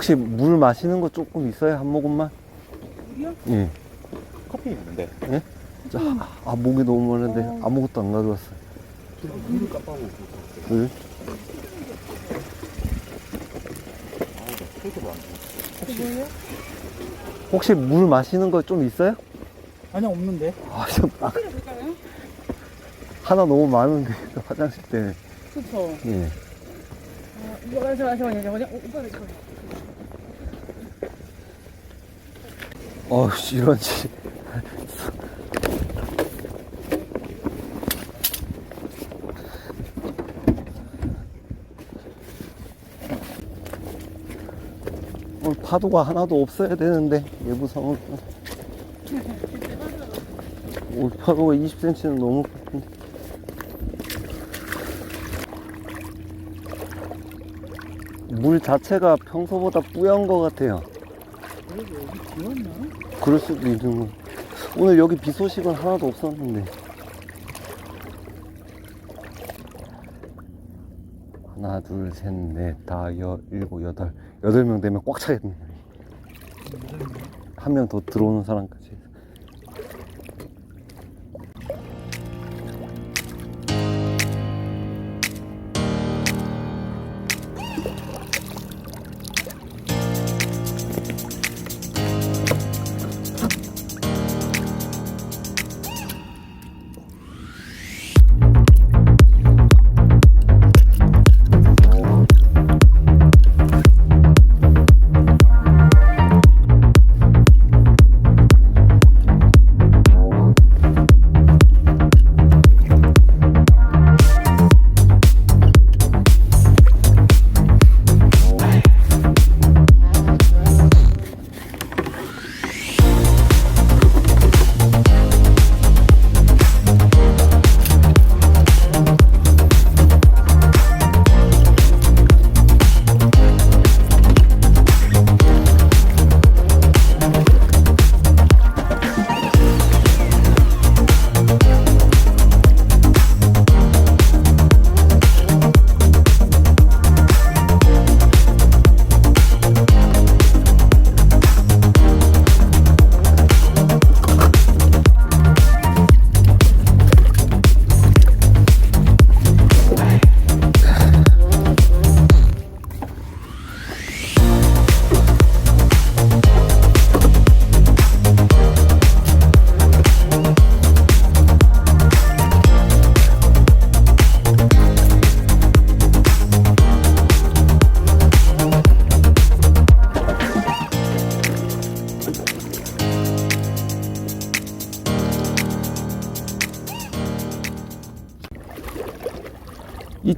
혹시 물 마시는 거 조금 있어요? 한 모금만? 물이요? 예. 커피 있는데 자, 아, 목이 너무 어. 아무것도 안 가져왔어. 물을 깜빡하고 왜? 아나 스테이크도 안 돼. 그 뭐예요? 혹시 물 마시는 거 좀 있어요? 아니 없는데. 아, 좀, 아, 필요 볼까요? 하나 너무 많은데, 화장실 때문에. 그쵸. 예. 아, 이거 잠시만요, 잠시만요, 잠시만요. 어, 오빠 이거. 어, 씨, 이런, 씨. 오늘 파도가 하나도 없어야 되는데, 예부 상황. 오늘 파도가 20cm는 너무 큰데. 물 자체가 평소보다 뿌연 것 같아요. 그럴 수도 있는 거. 오늘 여기 비 소식은 하나도 없었는데. 하나, 둘, 셋, 넷, 다, 여, 일곱, 여덟. 여덟 명 되면 꽉 차겠네. 한 명 더 들어오는 사람까지.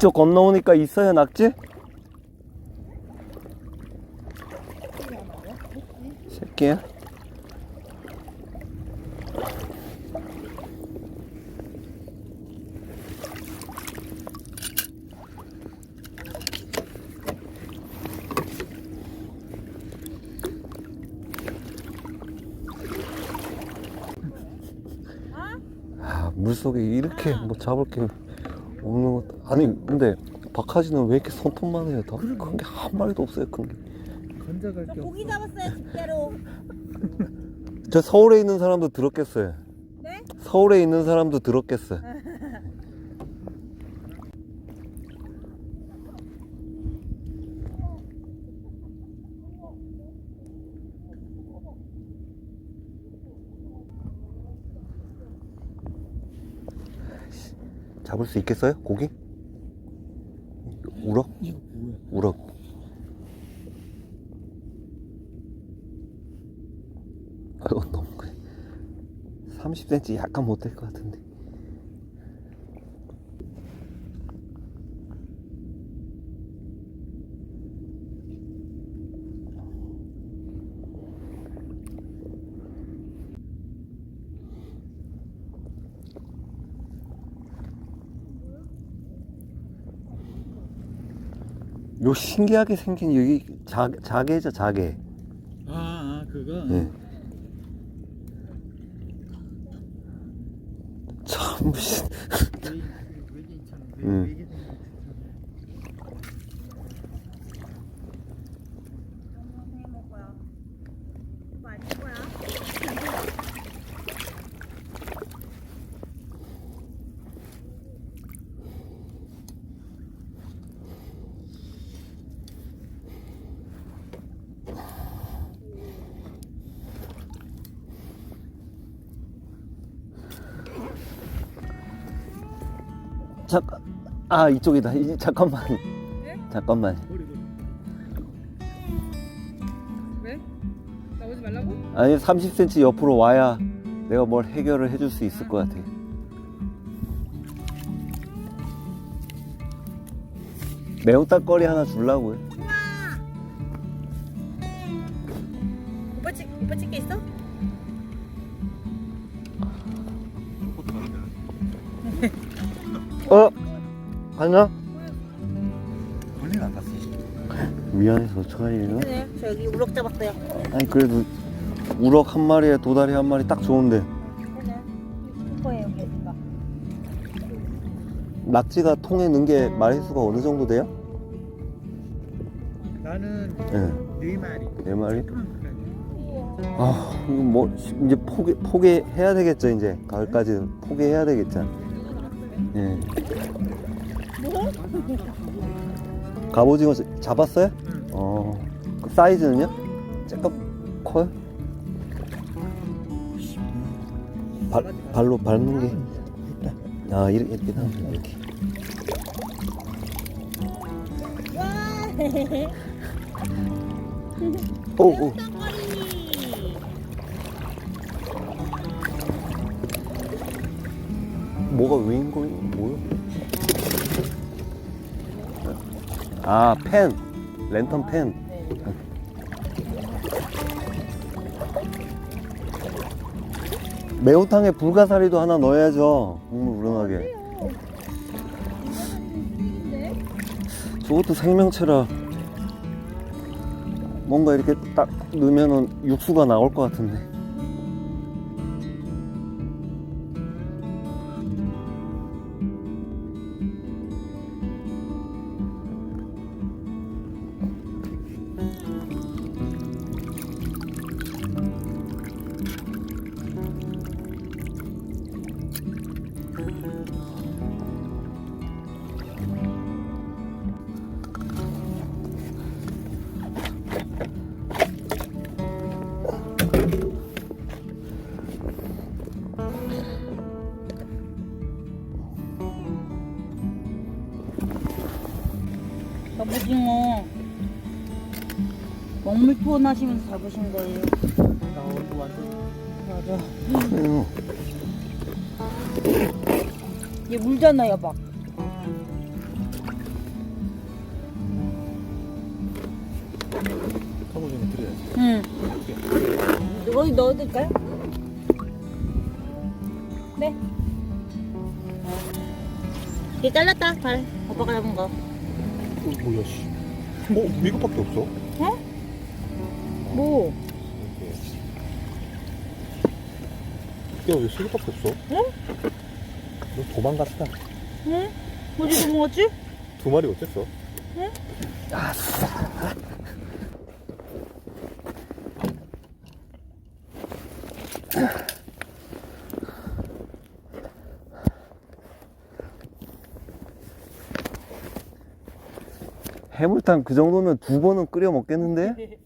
이쪽 건너오니까 있어요, 낙지? 새끼야? 아, 물속에 이렇게 뭐 잡을 게 아니 근데 박하지는 왜 이렇게 손톱만 해요? 더큰 게. 한 마리도 없어요 큰게저 건져갈 게 고기 잡았어요 집게로. 서울에 있는 사람도 들었겠어요. 네? 서울에 있는 사람도 들었겠어요. 잡을 수 있겠어요 고기 우럭? 우럭. 아이고 너무 그래. 30cm 약간 못 될 것 같은데. 요 신기하게 생긴 여기 자, 자개죠 자개 아, 아 그거. 예. 참 무슨 음. 외계인 생긴 것 같아. 아 이쪽이다 이, 잠깐만 네? 잠깐만 왜? 나오지 말라고? 아니 30cm 옆으로 와야 내가 뭘 해결을 해줄 수 있을 것 같아 매운탕 거리 하나 주려고요 오빠 찍 오빠 찍게 있어? 어? 가냐? 원래는 안 갔어. 미안해서 어떡하니 네. 저 여기 우럭 잡았어요. 아니 그래도 우럭 한 마리에 도다리 한 마리 딱 좋은데 슈퍼에 여기 어딘가. 낙지가 통에 넣은 게 마리 수가 어느 정도 돼요? 나는 예, 네 마리. 네 마리. 아, 이거 뭐 이제 포기 포기해야 되겠죠 이제 가을까지 포기해야 되겠죠. 예. 갑오징어 자- 잡았어요? 응. 어. 그 사이즈는요? 조금 커요? 발 발로 밟는 게. 아 이렇게 이렇게 하면 이렇게. 오 오. 뭐가 윈고이 뭐요? 아 펜, 랜턴 펜. 매운탕에 불가사리도 하나 넣어야죠. 국물 우러나게. 저것도 생명체라 뭔가 이렇게 딱 넣으면은 육수가 나올 것 같은데. 갑오징어 먹물 투혼하시면서 잡으신 거예요. 나 오늘 완전 맞아. 음, 얘 물잖아요, 막. 타고 좀 드려야지. 응. 여기 넣어둘까요? 네. 얘 잘랐다, 발. 오빠가 잡은 거. 어, 뭐야 씨. 어 이거밖에 없어? 뭐? 이렇게. 야왜 이거밖에 없어? 응? 너 도망갔다. 응? 어디 도망갔지? 두 마리 어땠어? 해물탕 그 정도면 두 번은 끓여 먹겠는데?